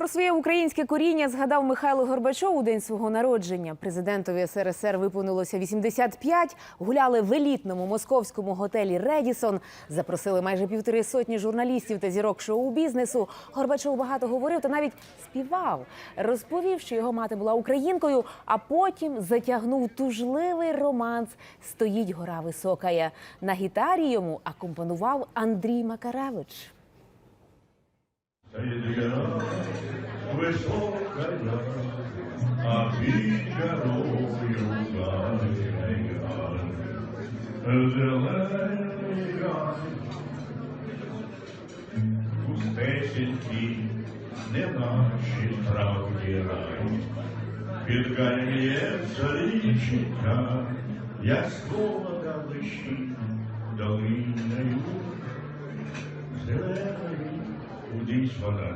Про своє українське коріння згадав Михайло Горбачов у день свого народження. Президентові СРСР виповнилося 85, Гуляли в елітному московському готелі Редісон. Запросили майже півтори сотні журналістів та зірок шоу-бізнесу. Горбачов багато говорив та навіть співав. Розповів, що його мати була українкою, а потім затягнув тужливий романс Стоїть гора високая. На гітарі йому акомпонував Андрій Макаревич. Высокая, а пить горою гай, Зелений гай, пустесенький, не наші справді рай. Підганяється річенька, як з dich, Gott, an.